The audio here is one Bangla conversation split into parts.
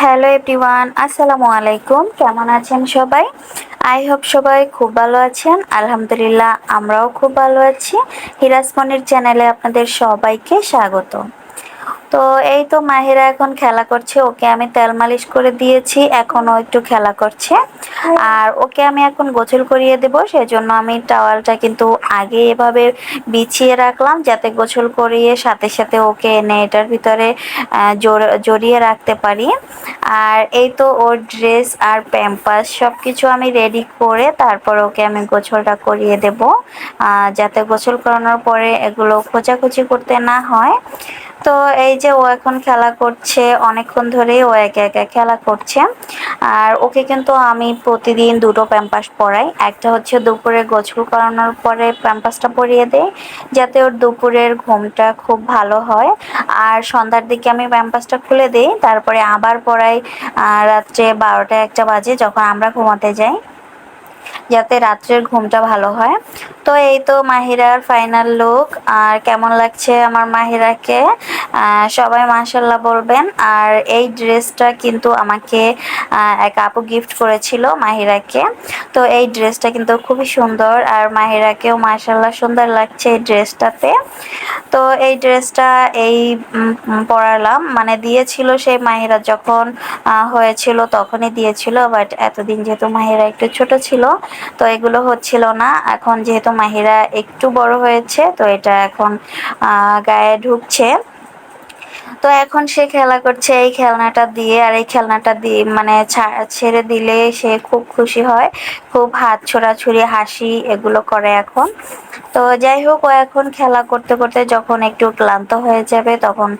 হ্যালো এভরিওয়ান আসসালামু আলাইকুম কেমন আছেন সবাই? আই হোপ সবাই খুব ভালো আছেন। আলহামদুলিল্লাহ, আমরাও খুব ভালো আছি। হিরাসমনির চ্যানেলে আপনাদের সবাইকে স্বাগত তো এই তো মাহিরা এখন খেলা করছে, ওকে আমি তেল মালিশ করে দিয়েছি, এখনও একটু খেলা করছে। আর ওকে আমি এখন গোসল করিয়ে দেব, সেজন্য আমি টাওয়ালটা কিন্তু আগে এভাবে বিছিয়ে রাখলাম, যাতে গোসল করিয়ে সাথে সাথে ওকে এনে এটার ভিতরে জড়িয়ে রাখতে পারি। আর এই তো ওর ড্রেস আর প্যাম্পাস সব কিছু আমি রেডি করে তারপর ওকে আমি গোসলটা করিয়ে দেব। যাতে গোসল করানোর পরে এগুলো খোঁচাখুচি করতে না হয়। তো এই যে ও এখন খেলা করছে, অনেকক্ষণ ধরেই ও একে একে খেলা করছে। আর ওকে কিন্তু আমি প্রতিদিন দুটো প্যাম্পাস পরাই একটা হচ্ছে দুপুরে গোছল করানোর পরে প্যাম্পাসটা পরিয়ে দেয় যাতে ওর দুপুরের ঘুমটা খুব ভালো হয়। আর সন্ধ্যার দিকে আমি প্যাম্পাসটা খুলে দিই, তারপরে আবার পরাই রাত্রে বারোটা একটা বাজে, যখন আমরা ঘুমাতে যাই। যাতে রাত্রের ঘুমটা ভালো হয়। তো এই তো মাহিরার ফাইনাল লুক আর কেমন লাগছে আমার মাহিরাকে? সবাই মাসাল্লাহ বলবেন। আর এই ড্রেসটা কিন্তু আমাকে এক আপু গিফট করেছিল মাহিরাকে। তো এই ড্রেসটা কিন্তু খুবই সুন্দর। আর মাহিরাকেও মাসাল্লাহ সুন্দর লাগছে এই ড্রেসটাতে তো এই ড্রেসটা এই পরালাম। মানে দিয়েছিল সেই মাহিরা যখন হয়েছিল তখনই দিয়েছিল। বাট এতদিন যেহেতু মাহিরা একটু ছোট ছিল তো এগুলো হচ্ছিল না। এখন যেহেতু মাহিরা একটু বড় হয়েছে, তো এটা এখন গায়ে ঢুকছে। তো এখন সে খেলা করছে, এই খেলনাটা দিয়ে আর এই খেলনাটা দিয়ে মানে ছেড়ে দিলে সে খুব খুশি হয়, খুব হাত ছোড়াছুড়ি, হাসি এগুলো করে এখন। তো যাই হোক, ও এখন খেলা করতে করতে যখন একটু ক্লান্ত হয়ে যাবে, তখন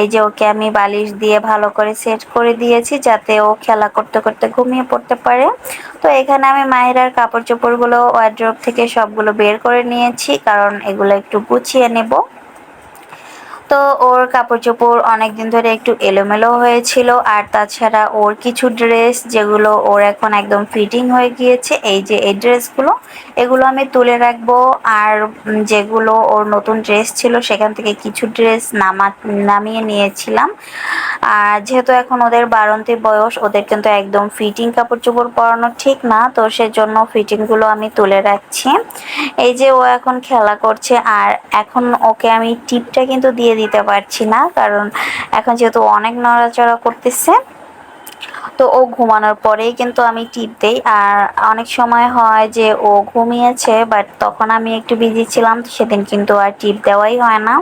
এই যে ওকে আমি বালিশ দিয়ে ভালো করে সেট করে দিয়েছি যাতে ও খেলা করতে করতে ঘুমিয়ে পড়তে পারে। তো এখানে আমি মাহিরার কাপড় চোপড়গুলো ওয়ার্ড্রপ থেকে সবগুলো বের করে নিয়েছি, কারণ এগুলো একটু গুছিয়ে নেব। তো ওর কাপড় চোপড় অনেকদিন ধরে একটু এলোমেলো হয়েছিল আর তাছাড়া ওর কিছু ড্রেস যেগুলো ওর এখন একদম ফিটিং হয়ে গিয়েছে, এই যে এই ড্রেসগুলো, এগুলো আমি তুলে রাখব। আর যেগুলো ওর নতুন ড্রেস ছিল সেখান থেকে কিছু ড্রেস নামা, নামিয়ে নিয়েছিলাম। আর যেহেতু এখন ওদের বারন্তি বয়স, ওদের কিন্তু একদম ফিটিং কাপড় চোপড় পরানো ঠিক না, তো সেজন্য ফিটিংগুলো আমি তুলে রাখছি। এই যে ও এখন খেলা করছে, আর এখন ওকে আমি টিপটা কিন্তু দিয়ে দিতে পারছি না কারণ এখন যেহেতু অনেক নড়াচড়া করতেছে তো ও ঘুমানোর পরেই কিন্তু আমি টিপ দেই। আর অনেক সময় হয় যে ও ঘুমিয়েছে বাট তখন আমি একটু বিজি ছিলাম সেদিন কিন্তু আর টিপ দেওয়াই হয় না।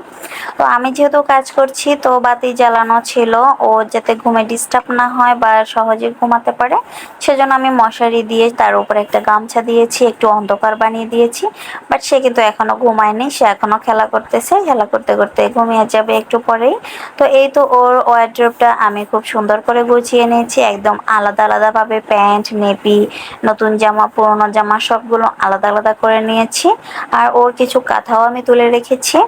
তো আমি যেহেতু কাজ করছি, তো বাতি জ্বালানো ছিল। ও যাতে ঘুমে ডিস্টার্ব না হয় বা সহজে ঘুমাতে পারে, সেজন্য আমি মশারি দিয়ে তার উপরে একটা গামছা দিয়েছি, একটু অন্ধকার বানিয়ে দিয়েছি। বাট সে কিন্তু এখনও ঘুমায়নি, সে এখনও খেলা করতেছে। খেলা করতে করতে ঘুমিয়ে যাবে একটু পরেই। তো এই তো ওর ওয়ার্ড্রপটা আমি খুব সুন্দর করে গুছিয়ে নিয়েছি, একদম আলাদা আলাদাভাবে প্যান্ট নেপি নতুন জামা, পুরনো জামা সবগুলো আলাদা আলাদা করে নিয়েছি। আর ওর কিছু কাঁথাও আমি তুলে রেখেছি।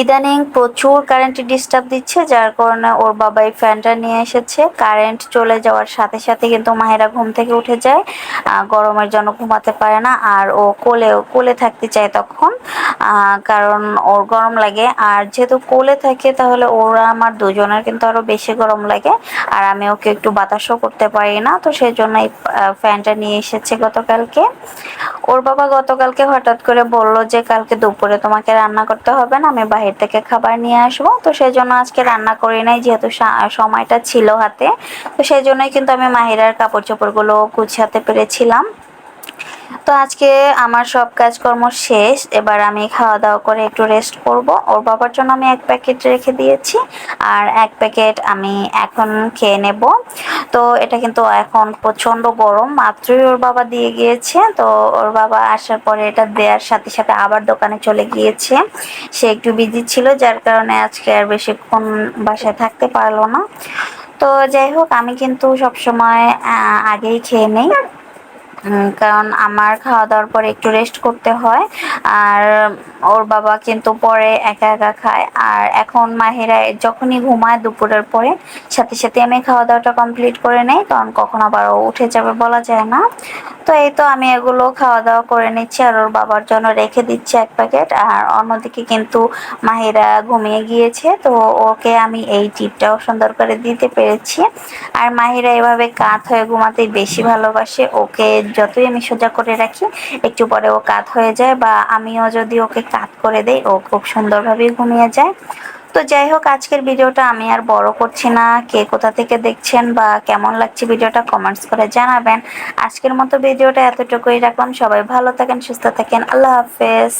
ইদানিং প্রচুর কারেন্টের ডিস্টার্ব দিচ্ছে, যার কারণে ওর বাবা এই ফ্যানটা নিয়ে এসেছে। কারেন্ট চলে যাওয়ার সাথে সাথে কিন্তু মাহেরা ঘুম থেকে উঠে যায়। গরমের জন্য ঘুমাতে পারে না, আর ও কোলে কোলে থাকতে চায় তখন। কারণ ওর গরম লাগে। আর যেহেতু কোলে থাকে, তাহলে ওরা আমার দুজনের কিন্তু আরও বেশি গরম লাগে। আর আমি ওকে একটু বাতাসও করতে পারি না, তো সেই জন্য এই ফ্যানটা নিয়ে এসেছে গতকালকে। ওর বাবা গতকালকে হঠাৎ করে বলল যে, কালকে দুপুরে তোমাকে রান্না করতে হবে না, আমি বাহির থেকে খাবার নিয়ে আসব। তো সেই জন্য আজকে রান্না করি নাই, যেহেতু সময়টা ছিল হাতে। তো সেই জন্যই কিন্তু আমি মাহিরার কাপড় চোপড়গুলো গুছাতে পেরেছিলাম। তো আজকে আমার সব কাজকর্ম শেষ। এবার আমি খাওয়া দাওয়া করে একটু রেস্ট করব। ওর বাবার জন্য আমি এক প্যাকেট রেখে দিয়েছি। আর এক প্যাকেট আমি এখন খেয়ে নেব। তো এটা কিন্তু এখন প্রচণ্ড গরম। মাত্রই ওর বাবা দিয়ে গিয়েছে। তো ওর বাবা আসার পরে এটা দেওয়ার সাথে সাথে আবার দোকানে চলে গিয়েছে। সে একটু বিজি ছিল, যার কারণে আজকে আর বেশিক্ষণ বাসায় থাকতে পারল না। তো যাই হোক, আমি কিন্তু সবসময় আগেই খেয়ে নেই। কারণ আমার খাওয়া দাওয়ার পরে একটু রেস্ট করতে হয়। আর ওর বাবা কিন্তু পরে একা একা খায়। আর এখন মাহিরা যখনই ঘুমায় দুপুরের পরে, সাথে সাথে আমি খাওয়া দাওয়াটা কমপ্লিট করে নেই। কারণ কখন আবার ও উঠে যাবে বলা যায় না। তো এই তো আমি এগুলো খাওয়া দাওয়া করে নিচ্ছি আর ওর বাবার জন্য রেখে দিচ্ছি এক প্যাকেট আর অন্যদিকে কিন্তু মাহিরা ঘুমিয়ে গিয়েছে। তো ওকে আমি এই টিপটাও সুন্দর করে দিতে পেরেছি। আর মাহিরা এভাবে কাত হয়ে ঘুমাতে বেশি ভালোবাসে। ওকে যতই আমি সোজা করে রাখি, একটু পরে ও কাত হয়ে যায় বা আমিও যদি ওকে কাত করে দেই, ও খুব সুন্দরভাবে ঘুমিয়ে যায়। তো যাই হোক, আজকের ভিডিওটা আমি আর বড় করছি না। কে কোথা থেকে দেখছেন বা কেমন লাগছে ভিডিওটা কমেন্টস করে জানাবেন। আজকের মতো ভিডিওটা এতটুকুই রাখলাম। সবাই ভালো থাকেন, সুস্থ থাকেন। আল্লাহ হাফেজ।